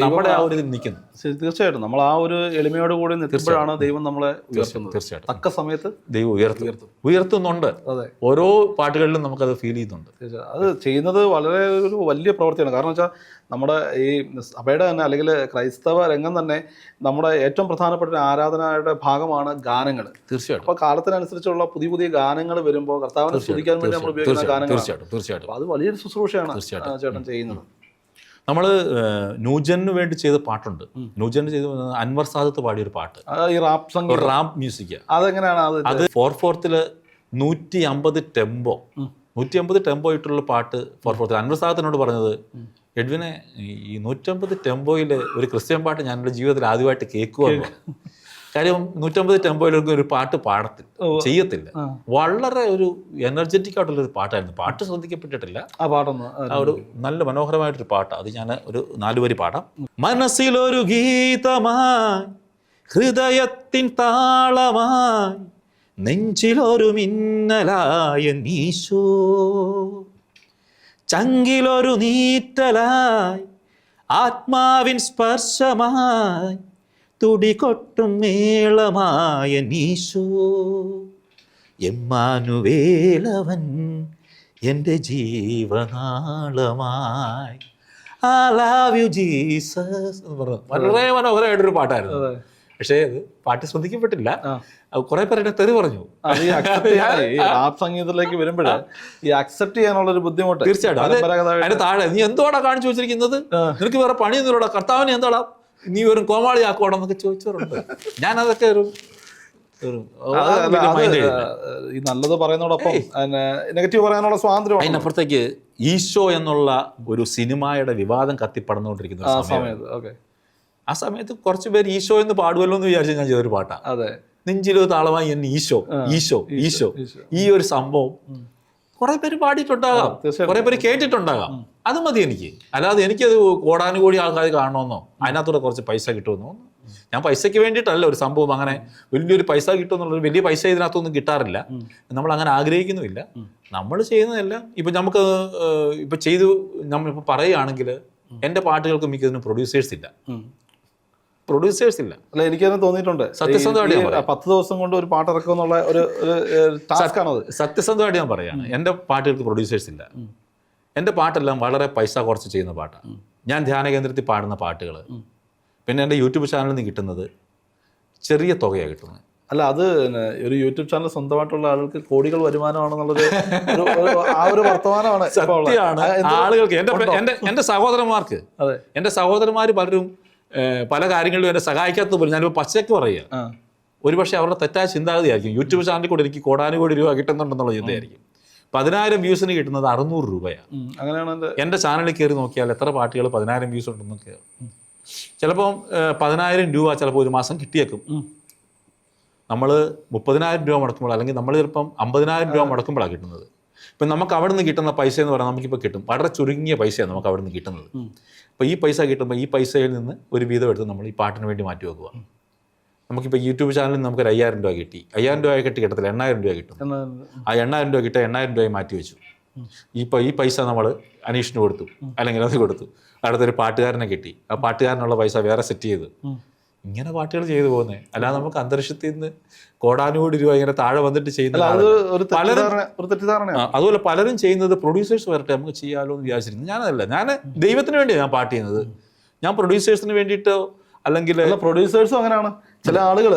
നമ്മുടെ ആ ഒരു നിൽക്കുന്നു. തീർച്ചയായിട്ടും. നമ്മൾ ആ ഒരു എളിമയോട് കൂടി നിൽക്കുമ്പോഴാണ് ദൈവം നമ്മളെ ഉയർത്തുന്നത്. തീർച്ചയായിട്ടും. തക്ക സമയത്ത് ദൈവം ഉയർത്തും. ഉയർത്തുന്നുണ്ട്. അതെ. ഓരോ പാട്ടുകളിലും നമുക്കത് ഫീൽ ചെയ്യുന്നുണ്ട്. അത് ചെയ്യുന്നത് വളരെ ഒരു വലിയ പ്രവൃത്തിയാണ്. കാരണം വെച്ചാൽ നമ്മുടെ ഈ സഭയുടെ തന്നെ അല്ലെങ്കിൽ ക്രൈസ്തവ രംഗം തന്നെ നമ്മുടെ ഏറ്റവും പ്രധാനപ്പെട്ട ഒരു ആരാധനയുടെ ഭാഗമാണ് ഗാനങ്ങൾ. തീർച്ചയായിട്ടും. അപ്പോൾ കാലത്തിനനുസരിച്ചുള്ള പുതിയ പുതിയ ഗാനങ്ങൾ വരുമ്പോൾ കർത്താവിനെ സ്തുതിക്കാൻ വേണ്ടി നമ്മൾ ഉപയോഗിക്കുന്ന ഗാനങ്ങൾ തീർച്ചയായിട്ടും. തീർച്ചയായിട്ടും. അത് വലിയൊരു ശുശ്രൂഷയാണ് ചേട്ടൻ ചെയ്യുന്നത്. നമ്മൾ നൂജനു വേണ്ടി ചെയ്ത പാട്ടുണ്ട്. ന്യൂജന് ചെയ്ത അൻവർ സാദത്ത് പാടിയൊരു പാട്ട്. ആ, ഈ റാപ്പ് ഒരു സംഗീതം റാപ്പ് മ്യൂസിക്. അതെങ്ങനെയാണ് അത്? ഫോർ ഫോർത്തിൽ നൂറ്റി അമ്പത് ടെമ്പോ. നൂറ്റി അമ്പത് ടെമ്പോ ഇട്ടുള്ള പാട്ട് ഫോർ ഫോർത്തിൽ. അൻവർ സാദത്തിനോട് പറഞ്ഞത് എഡ്വിനെ ഈ നൂറ്റമ്പത് ടെമ്പോയിൽ ഒരു ക്രിസ്ത്യൻ പാട്ട് ഞാൻ എന്റെ ജീവിതത്തിൽ ആദ്യമായിട്ട് കേൾക്കുക കാര്യം നൂറ്റമ്പത് ടെമ്പോയിലൊക്കെ ഒരു പാട്ട് പാടത്തില്ല. ചെയ്യത്തില്ല. വളരെ ഒരു എനർജറ്റിക് ആയിട്ടുള്ള ഒരു പാട്ടായിരുന്നു. പാട്ട് ശ്രദ്ധിക്കപ്പെട്ടിട്ടില്ല. ആ പാട്ടൊന്ന് ആ, ഒരു നല്ല മനോഹരമായിട്ടൊരു പാട്ട്. അത് ഞാൻ ഒരു നാലുവരി പാടാം. മനസ്സിലൊരു ഗീതമായി ഹൃദയത്തിൻ താളമായി നെഞ്ചിലൊരു മിന്നലായ നീശോ ചങ്കിലൊരു നീറ്റലായി ആത്മാവിൻ സ്പർശമായി തുടികൊട്ടും മേളമായ നീശോ. എമ്മാനുവേലവൻ എന്റെ ജീവനാളമായി. ഐ ലവ് യു ജീസസ് വളരെ മനോഹരമായിട്ടൊരു പാട്ടായിരുന്നു. പക്ഷേ അത് പാട്ട് ശ്രദ്ധിക്കപ്പെട്ടില്ല. കുറെ പേരുടെ തെറി പറഞ്ഞു. സംഗീതത്തിലേക്ക് വരുമ്പോഴേ ഈ അക്സെപ്റ്റ് ചെയ്യാനുള്ള ഒരു ബുദ്ധിമുട്ട് തീർച്ചയായിട്ടും. അതിന്റെ താഴെ നീ എന്തോടാ കാണിച്ചു വെച്ചിരിക്കുന്നത്? നിനക്ക് വേറെ പണിയൊന്നുമില്ലടാ. കർത്താവിനെ എന്താടാ നീ വെറും കോമാളി എന്നൊക്കെ ചോദിച്ചവരുണ്ട്. ഞാൻ അതൊക്കെ ഒരു. ഈ നല്ലത് പറയുന്നതോടൊപ്പം നെഗറ്റീവ് പറയാനുള്ള സ്വാതന്ത്ര്യം അതിനപ്പുറത്തേക്ക് ഈശോ എന്നുള്ള ഒരു സിനിമയുടെ വിവാദം കത്തിപ്പടന്നുകൊണ്ടിരിക്കുന്ന ആ സമയത്ത് ഓക്കെ. ആ സമയത്ത് കുറച്ച് പേര് ഈശോ എന്ന് പാടുമല്ലോ എന്ന് വിചാരിച്ച് ഞാൻ ചെയ്തൊരു പാട്ടാണ്. അതെ. നെഞ്ചിലോ താളമായി എന്നെ ഈശോ ഈശോ ഈശോ. ഈ ഒരു സംഭവം കുറെ പേര് പാടിയിട്ടുണ്ടാകാം. കുറെ പേര് കേട്ടിട്ടുണ്ടാകാം. അത് മതി എനിക്ക്. അല്ലാതെ എനിക്കത് കോടാനുകോടി ആൾക്കാർ കാണണമെന്നോ അതിനകത്തൂടെ കുറച്ച് പൈസ കിട്ടുമെന്നോ ഞാൻ പൈസയ്ക്ക് വേണ്ടിയിട്ടല്ല ഒരു സംഭവം അങ്ങനെ വലിയൊരു പൈസ കിട്ടുമെന്നുള്ളൊരു വലിയ പൈസ ഇതിനകത്തൊന്നും കിട്ടാറില്ല. നമ്മൾ അങ്ങനെ ആഗ്രഹിക്കുന്നുമില്ല. നമ്മൾ ചെയ്യുന്നതെല്ലാം ഇപ്പം നമുക്ക് ഇപ്പൊ ചെയ്തു നമ്മളിപ്പോൾ പറയുകയാണെങ്കിൽ എന്റെ പാട്ടുകൾക്ക് മിക്കതിനും പ്രൊഡ്യൂസേഴ്സ് ഇല്ല. പ്രൊഡ്യൂസേഴ്സ് ഇല്ല. അല്ല എനിക്ക് തന്നെ തോന്നിയിട്ടുണ്ട് സത്യസന്ധമായിട്ട് ഞാൻ. പത്ത് ദിവസം കൊണ്ട് ഒരു പാട്ട് ഇറക്കുക എന്നുള്ള ഒരു ടാസ്ക് ആണത്. സത്യസന്ധമായിട്ട് ഞാൻ പറയാണ് എന്റെ പാട്ടുകൾക്ക് പ്രൊഡ്യൂസേഴ്സ് ഇല്ല. എന്റെ പാട്ടെല്ലാം വളരെ പൈസ കുറച്ച് ചെയ്യുന്ന പാട്ടാണ് ഞാൻ ധ്യാന കേന്ദ്രത്തിൽ പാടുന്ന പാട്ടുകൾ പിന്നെ എന്റെ യൂട്യൂബ് ചാനലിൽ നിന്ന് കിട്ടുന്നത് ചെറിയ തുകയാണ് കിട്ടുന്നത്. അല്ല അത് ഒരു യൂട്യൂബ് ചാനൽ സ്വന്തമായിട്ടുള്ള ആളുകൾക്ക് കോടികൾ വരുമാനമാണെന്നുള്ളത് ആ ഒരു വർത്തമാനമാണ് സത്യമാണ് ആളുകൾക്ക് എന്റെ എന്റെ സഹോദരന്മാർക്ക് അതെ. എന്റെ സഹോദരന്മാർ പലരും പല കാര്യങ്ങളിലും എന്നെ സഹായിക്കാത്തത് പോലും. ഞാനിപ്പോൾ പച്ചയ്ക്ക് പറയുക. ഒരുപക്ഷെ അവരുടെ തെറ്റായ ചിന്താഗതിയായിരിക്കും. യൂട്യൂബ് ചാനലിൽ കൂടെ എനിക്ക് കോടാനുകോടി രൂപ കിട്ടുന്നുണ്ടെന്നുള്ള ചിന്തയായിരിക്കും. പതിനായിരം വ്യൂസിന് കിട്ടുന്നത് അറുന്നൂറ് രൂപയാണ്. അങ്ങനെയാണ് എന്റെ ചാനലിൽ കയറി നോക്കിയാൽ എത്ര പാട്ടുകൾ പതിനായിരം വ്യൂസ് ഉണ്ടെന്നൊക്കെ. ചിലപ്പം പതിനായിരം രൂപ ചിലപ്പോൾ ഒരു മാസം കിട്ടിയേക്കും. നമ്മൾ മുപ്പതിനായിരം രൂപ മുടക്കുമ്പോൾ അല്ലെങ്കിൽ നമ്മൾ ചിലപ്പം അമ്പതിനായിരം രൂപ മുടക്കുമ്പോഴാണ് കിട്ടുന്നത്. ഇപ്പം നമുക്ക് അവിടെ നിന്ന് കിട്ടുന്ന പൈസ എന്ന് പറഞ്ഞാൽ നമുക്കിപ്പോൾ കിട്ടും. വളരെ ചുരുങ്ങിയ പൈസയാണ് നമുക്ക് അവിടെ നിന്ന് കിട്ടുന്നത് അപ്പോൾ ഈ പൈസ കിട്ടുമ്പോൾ ഈ പൈസയിൽ നിന്ന് ഒരു വീതം എടുത്ത് നമ്മൾ ഈ പാട്ടിന് വേണ്ടി മാറ്റി വെക്കുക. നമുക്കിപ്പോൾ യൂട്യൂബ് ചാനലിൽ നിന്ന് നമുക്കൊരു അയ്യായിരം രൂപ കിട്ടി. അയ്യായിരം രൂപ കിട്ടി കിട്ടത്തില്ല എണ്ണായിരം രൂപ കിട്ടും. ആ എണ്ണായിരം രൂപ കിട്ടിയ എണ്ണായിരം രൂപയായി മാറ്റി വെച്ചു. ഇപ്പോൾ ഈ പൈസ നമ്മൾ അനീഷിന് കൊടുത്തു. അല്ലെങ്കിൽ അത് കൊടുത്തു. അടുത്തൊരു പാട്ടുകാരനെ കിട്ടി. ആ പാട്ടുകാരനുള്ള പൈസ വേറെ സെറ്റ് ചെയ്തു. ഇങ്ങനെ പാട്ടുകൾ ചെയ്തു പോകുന്നത് അല്ലാതെ നമുക്ക് അന്തരീക്ഷത്തിൽ നിന്ന് കോടാനുകോടി രൂപ ഇങ്ങനെ താഴെ വന്നിട്ട് ചെയ്യുന്ന അല്ല അത് ഒരു തെറ്റിദ്ധാരണ ഒരു തെറ്റിദ്ധാരണയാണ്. ആ, അതുപോലെ പലരും ചെയ്യുന്നത് പ്രൊഡ്യൂസേഴ്സ് വരട്ടെ നമുക്ക് ചെയ്യാമല്ലോ എന്ന് വിചാരിച്ചിരുന്നു. ഞാനതല്ല ഞാൻ ദൈവത്തിന് വേണ്ടിയാണ് ഞാൻ പാട്ട് ചെയ്യുന്നത്. ഞാൻ പ്രൊഡ്യൂസേഴ്സിന് വേണ്ടിയിട്ടോ അല്ലെങ്കിൽ അല്ല പ്രൊഡ്യൂസേഴ്സും അങ്ങനെയാണ്. ചില ആളുകൾ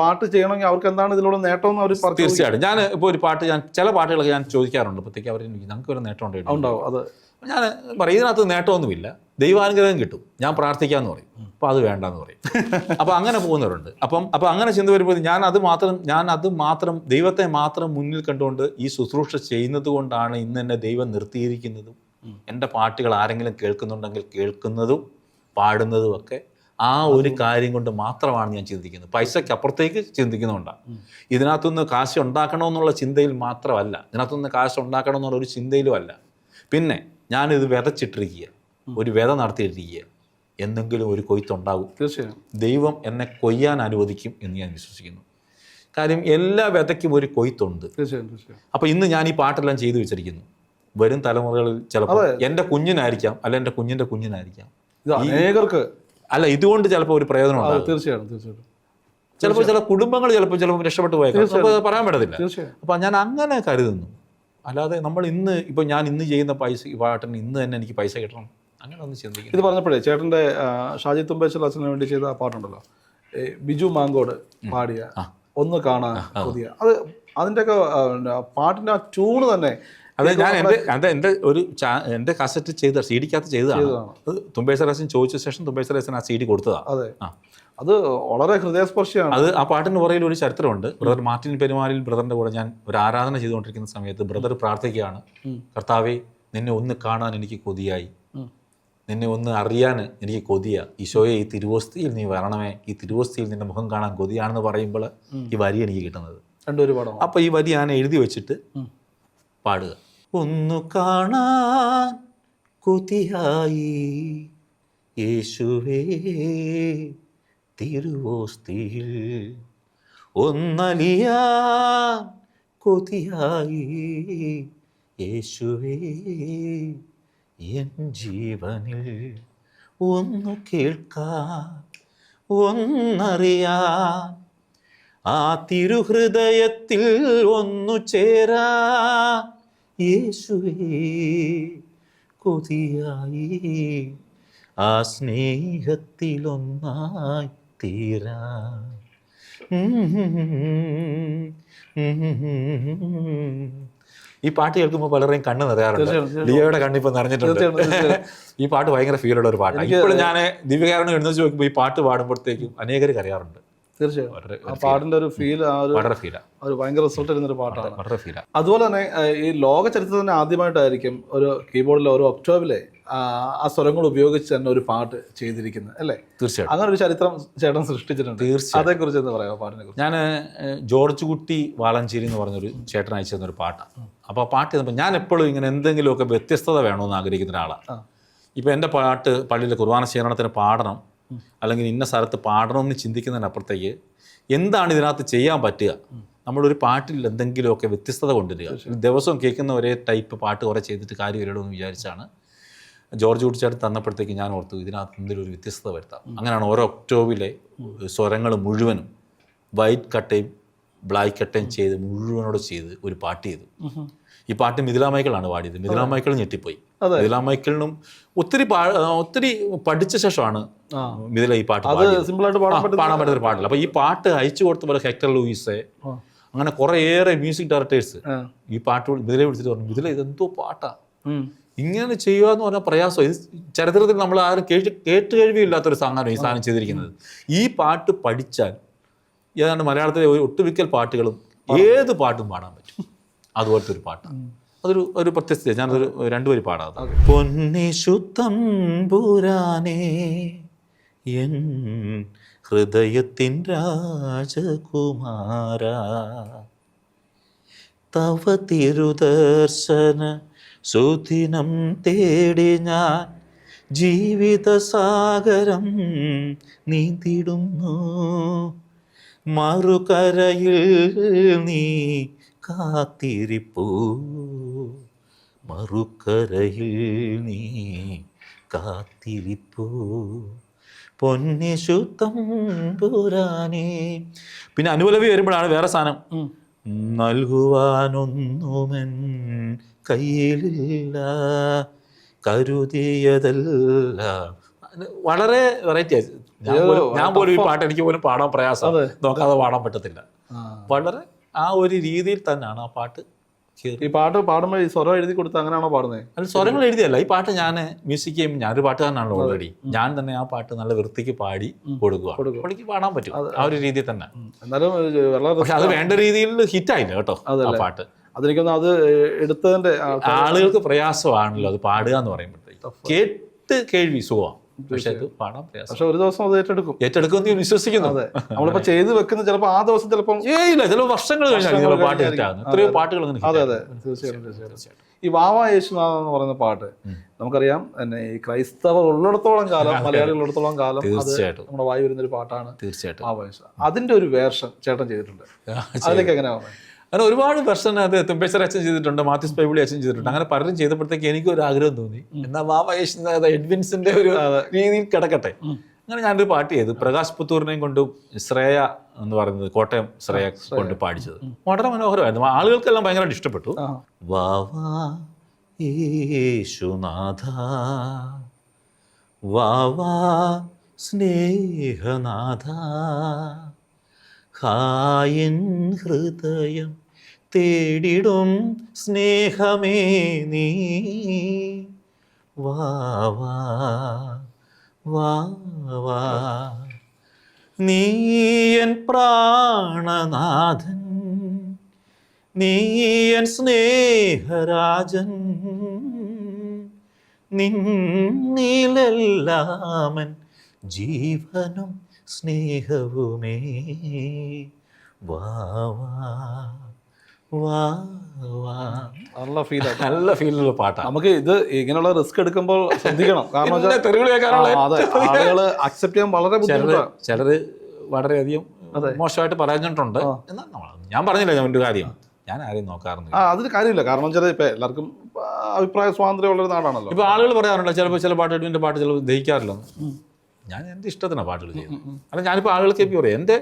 പാട്ട് ചെയ്യണമെങ്കിൽ അവർക്ക് എന്താണ് ഇതിലൂടെ നേട്ടം എന്ന് അവർ തീർച്ചയായിട്ടും. ഞാൻ ഇപ്പോൾ ഒരു പാട്ട് ഞാൻ ചില പാട്ടുകളൊക്കെ ഞാൻ ചോദിക്കാറുണ്ട്. അപ്പോഴത്തേക്ക് അവർ ഞങ്ങൾക്ക് ഒരു നേട്ടം ഉണ്ടായിട്ടുണ്ടാവും ഉണ്ടാവും അത്. ഞാൻ പറയും ഇതിനകത്ത് നേട്ടമൊന്നുമില്ല. ദൈവാനുഗ്രഹം കിട്ടും. ഞാൻ പ്രാർത്ഥിക്കാന്ന് പറയും. അപ്പോൾ അത് വേണ്ടെന്ന് പറയും. അപ്പോൾ അങ്ങനെ പോകുന്നവരുണ്ട്. അപ്പം അപ്പോൾ അങ്ങനെ ചിന്ത വരുമ്പോൾ ഞാൻ അത് മാത്രം ഞാൻ അത് മാത്രം ദൈവത്തെ മാത്രം മുന്നിൽ കണ്ടുകൊണ്ട് ഈ ശുശ്രൂഷ ചെയ്യുന്നത് കൊണ്ടാണ് ഇന്ന് എന്നെ ദൈവം നിർത്തിയിരിക്കുന്നതും. എന്റെ പാട്ടുകൾ ആരെങ്കിലും കേൾക്കുന്നുണ്ടെങ്കിൽ കേൾക്കുന്നതും പാടുന്നതും ഒക്കെ ആ ഒരു കാര്യം കൊണ്ട് മാത്രമാണ് ഞാൻ ചിന്തിക്കുന്നത്. പൈസയ്ക്ക് അപ്പുറത്തേക്ക് ചിന്തിക്കുന്നുണ്ടാണ് ഇതിനകത്തുനിന്ന് കാശ് ഉണ്ടാക്കണമെന്നുള്ള ചിന്തയിൽ മാത്രമല്ല. ഇതിനകത്തുനിന്ന് കാശ് ഉണ്ടാക്കണമെന്നുള്ള ഒരു ചിന്തയിലും അല്ല പിന്നെ ഞാനിത് വിതച്ചിട്ടിരിക്കുക. ഒരു വിത നടത്തിയിട്ടിരിക്കുക എന്തെങ്കിലും ഒരു കൊയ്ത്തുണ്ടാകും തീർച്ചയായും. ദൈവം എന്നെ കൊയ്യാൻ അനുവദിക്കും എന്ന് ഞാൻ വിശ്വസിക്കുന്നു. കാര്യം എല്ലാ വിതയ്ക്കും ഒരു കൊയ്ത്തുണ്ട്. അപ്പോൾ ഇന്ന് ഞാൻ ഈ പാട്ടെല്ലാം ചെയ്തു വെച്ചിരിക്കുന്നു. വരും തലമുറകളിൽ ചിലപ്പോൾ എന്റെ കുഞ്ഞിനായിരിക്കാം അല്ല എന്റെ കുഞ്ഞിന്റെ കുഞ്ഞിനായിരിക്കാം. അനേകർക്ക് അല്ല ഇതുകൊണ്ട് ചിലപ്പോൾ ഒരു പ്രയോജനം ഉണ്ടാകും തീർച്ചയായും തീർച്ചയായും. ചിലപ്പോൾ ചില കുടുംബങ്ങൾ ചിലപ്പോൾ ചിലപ്പോൾ രക്ഷപ്പെട്ടു പോയേക്കാം. പറയാൻ പറ്റത്തില്ല. അപ്പം ഞാൻ അങ്ങനെ കരുതുന്നു. അല്ലാതെ നമ്മൾ ഇന്ന് ഇപ്പോൾ ഞാൻ ഇന്ന് ചെയ്യുന്ന പൈസ ഈ പാട്ടിന് ഇന്ന് തന്നെ എനിക്ക് പൈസ കിട്ടണം. അങ്ങനെ ഒന്ന് ചിന്തിക്കുക ഇത് പറഞ്ഞപ്പോഴേ ചേട്ടന്റെ ഷാജി തുമ്പേശ്വർ അച്ഛന് വേണ്ടി ചെയ്ത ആ പാട്ടുണ്ടല്ലോ. ബിജു മാങ്കോട് പാടിയ ഒന്ന് കാണാൻ പുതിയ. അത് അതിന്റെയൊക്കെ പാട്ടിന്റെ ആ ട്യൂണ് തന്നെ അതെ ഞാൻ എന്റെ അതെ എന്റെ ഒരു ചാ- എന്റെ കാസറ്റ് ചെയ്ത സി ഡിക്കകത്ത് ചെയ്തതാണ്. ചെയ്തതാണ്. അത് തുമ്പേശ്വരാസൻ ചോദിച്ച ശേഷം തുമ്പേശ്വരാസൻ ആ സി ഡി കൊടുത്തതാണ്. അതെ. ആ. അത് വളരെ ഹൃദയസ്പർശിയാണ്. അത് ആ പാട്ടിന് പുറകിൽ ഒരു ചരിത്രമുണ്ട്. ബ്രദർ മാർട്ടിൻ പെരുമാലിൽ ബ്രദറിന്റെ കൂടെ ഞാൻ ഒരു ആരാധന ചെയ്തുകൊണ്ടിരിക്കുന്ന സമയത്ത് ബ്രദർ പ്രാർത്ഥിക്കുകയാണ്. കർത്താവെ നിന്നെ ഒന്ന് കാണാൻ എനിക്ക് കൊതിയായി. നിന്നെ ഒന്ന് അറിയാൻ എനിക്ക് കൊതിയ. ഈശോയെ ഈ തിരുവോസ്തിയിൽ നീ വരണമേ. ഈ തിരുവോസ്തിയിൽ നിന്റെ മുഖം കാണാൻ കൊതിയാണെന്ന് പറയുമ്പോൾ ഈ വരി എനിക്ക് കിട്ടുന്നത്. രണ്ടൊരു പടം അപ്പോൾ ഈ വരി ഞാൻ എഴുതി വെച്ചിട്ട് പാടുക. ഒന്നു കാണാൻ കൊതിയായി. യേശുവേ തിരുവോസ്തിയിൽ ഒന്നലിയാൻ കൊതിയായി. യേശുവേ എൻ ജീവനിൽ ഒന്നു കേൾക്കാൻ ഒന്നറിയാൻ ആ തിരുഹൃദയത്തിൽ ഒന്നു ചേരാ. യേശുവേ കൊതിയായി. ആ സ്നേഹത്തിലൊന്നായി തീരാ. ഈ പാട്ട് കേൾക്കുമ്പോൾ പലരെയും കണ്ണ് നിറയാറുണ്ട്. ലിയോയുടെ കണ്ണിപ്പോൾ നിറഞ്ഞിട്ടുണ്ട്. ഈ പാട്ട് ഭയങ്കര ഉള്ള ഒരു പാട്ടാണ്. ഇപ്പോഴും ഞാൻ ദിവ്യകാരണം എഴുന്നേച്ച് നോക്കുമ്പോൾ ഈ പാട്ട് പാടുമ്പോഴത്തേക്കും അനേകർ കരയാറുണ്ട്. തീർച്ചയായും ഒരു ഫീൽ ആ ഒരു വളരെ ഒരു ഭയങ്കര റിസൾട്ട് ഇരുന്നൊരു പാട്ടാണ്. വളരെ അതുപോലെ തന്നെ ഈ ലോക ചരിത്രത്തിന് ആദ്യമായിട്ടായിരിക്കും ഒരു കീബോർഡിലെ ഒരു ഒക്ടോബിലെ ആ സ്വരങ്ങൾ ഉപയോഗിച്ച് തന്നെ ഒരു പാട്ട് ചെയ്തിരിക്കുന്നത് അല്ലേ? തീർച്ചയായിട്ടും. അങ്ങനെ ഒരു ചരിത്രം ചേട്ടൻ സൃഷ്ടിച്ചിട്ടുണ്ട്. തീർച്ചയായും അതേക്കുറിച്ച് എന്താ പറയാ പാട്ടിനെ കുറിച്ച്? ഞാൻ ജോർജ് കുട്ടി വാളഞ്ചേരി എന്ന് പറഞ്ഞൊരു ചേട്ടൻ അയച്ചു തന്നൊരു പാട്ടാണ് അപ്പോൾ ആ പാട്ട് ചെയ്തപ്പോൾ ഞാൻ എപ്പോഴും ഇങ്ങനെ എന്തെങ്കിലുമൊക്കെ വ്യത്യസ്തത വേണമെന്ന് ആഗ്രഹിക്കുന്ന ഒരാളാണ്. ഇപ്പോൾ എന്റെ പാട്ട് പള്ളിയിലെ കുർബാന ശേഖരണത്തിന് പാടണം അല്ലെങ്കിൽ ഇന്ന സ്ഥലത്ത് പാടണം എന്ന് ചിന്തിക്കുന്നതിനപ്പുറത്തേക്ക് എന്താണ് ഇതിനകത്ത് ചെയ്യാൻ പറ്റുക? നമ്മളൊരു പാട്ടിൽ എന്തെങ്കിലുമൊക്കെ വ്യത്യസ്തത കൊണ്ടുവരിക. ദിവസവും കേൾക്കുന്ന ഒരേ ടൈപ്പ് പാട്ട് കുറേ ചെയ്തിട്ട് കാര്യമില്ലല്ലോ എന്ന് വിചാരിച്ചാണ് ജോർജ് കുട്ടിച്ചാട്ട് തന്നപ്പോഴത്തേക്ക് ഞാൻ ഓർത്തു ഇതിനകത്ത് എന്തെങ്കിലും ഒരു വ്യത്യസ്തത വരുത്താം. അങ്ങനെയാണ് ഓരോ ഒക്ടോബിലെ സ്വരങ്ങൾ മുഴുവനും വൈറ്റ് കട്ടയും ബ്ലാക്ക് കട്ടയും ചെയ്ത് മുഴുവനോട് ചെയ്ത് ഒരു പാട്ട് ചെയ്തു. ഈ പാട്ട് മിഥില മൈക്കിളാണ് പാടിയത്. മിഥില മൈക്കിൾ ഞെട്ടിപ്പോയി. മിഥിലാ മൈക്കിളിനും ഒത്തിരി ഒത്തിരി പഠിച്ച ശേഷമാണ്. മിഥില ഈ പാട്ട് ആയിട്ട് പാടാൻ പറ്റുന്ന ഒരു പാട്ടില്ല. അപ്പോൾ ഈ പാട്ട് അയച്ചു കൊടുത്ത പോലെ ഹെക്ടർ ലൂയിസ് അങ്ങനെ കുറേയേറെ മ്യൂസിക് ഡയറക്ടേഴ്സ് ഈ പാട്ട് മിഥിലെ വിളിച്ചിട്ട് പറഞ്ഞു മിഥില ഇതെന്തോ പാട്ടാ. ഇങ്ങനെ ചെയ്യുക എന്ന് പറഞ്ഞാൽ പ്രയാസം? ഇത് ചരിത്രത്തിൽ നമ്മൾ ആരും കേട്ട് കേട്ട് കഴിവില്ലാത്തൊരു സാധനം ഈ സാധനം ചെയ്തിരിക്കുന്നത്. ഈ പാട്ട് പഠിച്ചാൽ ഏതാണ്ട് മലയാളത്തിലെ ഒരു ഒട്ടുമിക്കൽ പാട്ടുകളും ഏത് പാട്ടും പാടാൻ പറ്റും. അതുപോലത്തെ ഒരു പാട്ടാണ്. അതൊരു ഒരു പ്രത്യക്ഷ ഞാനതൊരു രണ്ടുപേര് പാടാം പൊന്നിശുദ്ധം പുരാനേ എൻ ഹൃദയത്തിൻ രാജകുമാര. തവ തിരുദർശന സുദിനം തേടി ഞാൻ ജീവിതസാഗരം നീന്തിടുന്നു. മറുകരയിൽ നീ കാത്തിരിപ്പൂ. മറുകരയിൽ നീ കാത്തിരിപ്പൂ. പൊന്നിശുദ്ധം പുരാനേ. പിന്നെ അനുപലവി വരുമ്പോഴാണ് വേറെ സാധനം. നൽകുവാനൊന്നുമെൻ കയ്യിലില്ല കരുതിയതല്ല. വളരെ വെറൈറ്റി ഞാൻ പോലും- ഞാൻ പോലും ഈ പാട്ട് എനിക്ക് പോലും പാടാൻ പ്രയാസം. നോക്കാതെ പാടാൻ പറ്റത്തില്ല. വളരെ ആ ഒരു രീതിയിൽ തന്നെയാണ് ആ പാട്ട് ഈ പാട്ട് പാടുമ്പോൾ ഈ സ്വരം എഴുതി കൊടുത്ത് അങ്ങനെയാണോ പാടുന്നത് അത് സ്വരങ്ങൾ എഴുതിയല്ല. ഈ പാട്ട് ഞാൻ മ്യൂസിക് ചെയ്യും ഞാനൊരു പാട്ടുകാരനാണല്ലോ ഓൾറെഡി ഞാൻ തന്നെ ആ പാട്ട് നല്ല വൃത്തിക്ക് പാടി കൊടുക്കുക. എനിക്ക് പാടാൻ പറ്റും. ആ ഒരു രീതിയിൽ തന്നെ. എന്നാലും അത് വേണ്ട രീതിയിൽ ഹിറ്റായില്ല കേട്ടോ ആ പാട്ട്. അതെനിക്കൊന്ന് അത് എടുത്തതിന്റെ ആളുകൾക്ക് പ്രയാസമാണല്ലോ അത് പാടുക എന്ന് പറയുമ്പോഴത്തേക്ക്. കേട്ട് കേൾവി സുഖമാണ്. പക്ഷെ അത് പാടാൻ പ്രയാസം. പക്ഷെ ഒരു ദിവസം അത് ഏറ്റെടുക്കും. ഏറ്റെടുക്കും എന്ന് വിശ്വസിക്കുന്നു. അതെ. നമ്മളിപ്പോ ചെയ്ത് വെക്കുന്ന ചിലപ്പോ ആ ദിവസം ചിലപ്പോ ഇല്ല ചില വർഷങ്ങൾ കഴിഞ്ഞാൽ പാട്ട്. ഹിറ്റാകുന്നു. എത്രയോ പാട്ടുകൾ അതെ അതെ. തീർച്ചയായിട്ടും തീർച്ചയായിട്ടും ഈ വാവ യേശുനാഥ് എന്ന് പറയുന്ന പാട്ട് നമുക്കറിയാം. എന്നെ ഈ ക്രൈസ്തവർ ഉള്ളിടത്തോളം കാലം മലയാളികൾ ഉള്ളിടത്തോളം കാലം തീർച്ചയായിട്ടും. നമ്മുടെ വായി വരുന്ന ഒരു പാട്ടാണ് തീർച്ചയായിട്ടും. വാവ യേശു. അതിന്റെ ഒരു വേർഷൻ ചേട്ടൻ ചെയ്തിട്ടുണ്ട്. അതിലേക്ക് എങ്ങനെയാ വന്നത് അങ്ങനെ ഒരുപാട് വർഷം അത് തുമ്പേശ്വർ അച്ഛൻ ചെയ്തിട്ടുണ്ട് മാത്യൂസ് പൈബിളി അച്ഛൻ ചെയ്തിട്ടുണ്ട്. അങ്ങനെ പലരും ചെയ്തപ്പോഴത്തേക്ക് എനിക്ക് ഒരു ആഗ്രഹം തോന്നി. എന്നാ വാവയേഷ് എഡ്വിൻസിന്റെ ഒരു രീതിയിൽ കിടക്കട്ടെ. അങ്ങനെ ഞാനൊരു പാട്ട് ചെയ്തു. പ്രകാശ് പുത്തൂറിനെയും കൊണ്ട് ശ്രേയ എന്ന് പറയുന്നത് കോട്ടയം ശ്രേയ കൊണ്ട് പാടിച്ചത്. വളരെ മനോഹരമായിരുന്നു. ആളുകൾക്കെല്ലാം ഭയങ്കരമായിട്ട് ഇഷ്ടപ്പെട്ടു. യേശുനാഥ. വാവാ സ്നേഹനാഥ. ഹായൻ ഹൃദയം തേടിടും സ്നേഹമേ നീ. വാവാ വാവാ നീയൻ പ്രാണനാഥൻ. നീയൻ സ്നേഹരാജൻ. നിന്നിലെല്ലാമൻ ജീവനും സ്നേഹവുമേ. വാ വാ. വാ വാ. നല്ല ഫീൽ ഉള്ള നല്ല ഫീലുള്ള പാട്ടാണ് നമുക്ക് ഇത് ഇങ്ങനെയുള്ള റിസ്ക് എടുക്കുമ്പോൾ ശ്രദ്ധിക്കണം. കാരണം അതെ. ആളുകൾ അക്സെപ്റ്റ് ചെയ്യാൻ വളരെ ചിലര് ബുദ്ധിമുട്ടാണ് ചിലര് വളരെയധികം മോശമായിട്ട് പറഞ്ഞിട്ടുണ്ട് എന്നാൽ ഞാൻ പറഞ്ഞില്ല ഞാൻ ഒരു കാര്യം. ഞാൻ ആരെയും നോക്കാറുണ്ട് ആ അതിന് കാര്യമില്ല. കാരണം വെച്ചാൽ ഇപ്പൊ എല്ലാവർക്കും അഭിപ്രായ സ്വാതന്ത്ര്യമുള്ള ഒരു നാടാണല്ലോ. ഇപ്പൊ ആളുകൾ പറയാറുണ്ട് ചിലപ്പോൾ ചില പാട്ട് എന്റെ പാട്ട് ചിലപ്പോൾ ദഹിക്കാറില്ല. ഞാൻ എന്റെ ഇഷ്ടത്തിനാണ് പാട്ടുകൾ ചെയ്യുന്നത്. അല്ല ഞാനിപ്പോൾ ആളുകൾക്ക് ഇപ്പോൾ പറയും. എന്റെ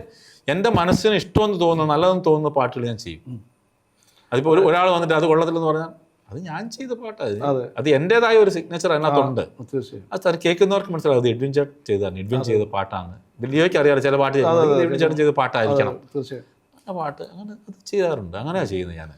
എന്റെ മനസ്സിന് ഇഷ്ടമെന്ന് തോന്നുന്ന നല്ലതെന്ന് തോന്നുന്ന പാട്ടുകൾ ഞാൻ ചെയ്യും. അതിപ്പോൾ ഒരു ഒരാൾ വന്നിട്ട് അത് കൊള്ളത്തില്ലെന്ന് പറഞ്ഞാൽ അത് ഞാൻ ചെയ്ത പാട്ടാണ് അത് എന്റെതായ ഒരു സിഗ്നേച്ചർ അതിനകത്തുണ്ട്. അത് സാർ കേൾക്കുന്നവർക്ക് മനസ്സിലാവും അത് എഡ്വിൻ ചേട്ടൻ ചെയ്തതാണ്. എഡ്വിൻ ചെയ്ത പാട്ടാണ്. ലിയോയ്ക്ക് അറിയാതെ ചില പാട്ട് എഡ്വിൻ ചേട്ടൻ ചെയ്ത പാട്ടായിരിക്കണം. ആ പാട്ട് അങ്ങനെ അത് ചെയ്യാറുണ്ട്. അങ്ങനെയാണ് ചെയ്യുന്നത് ഞാൻ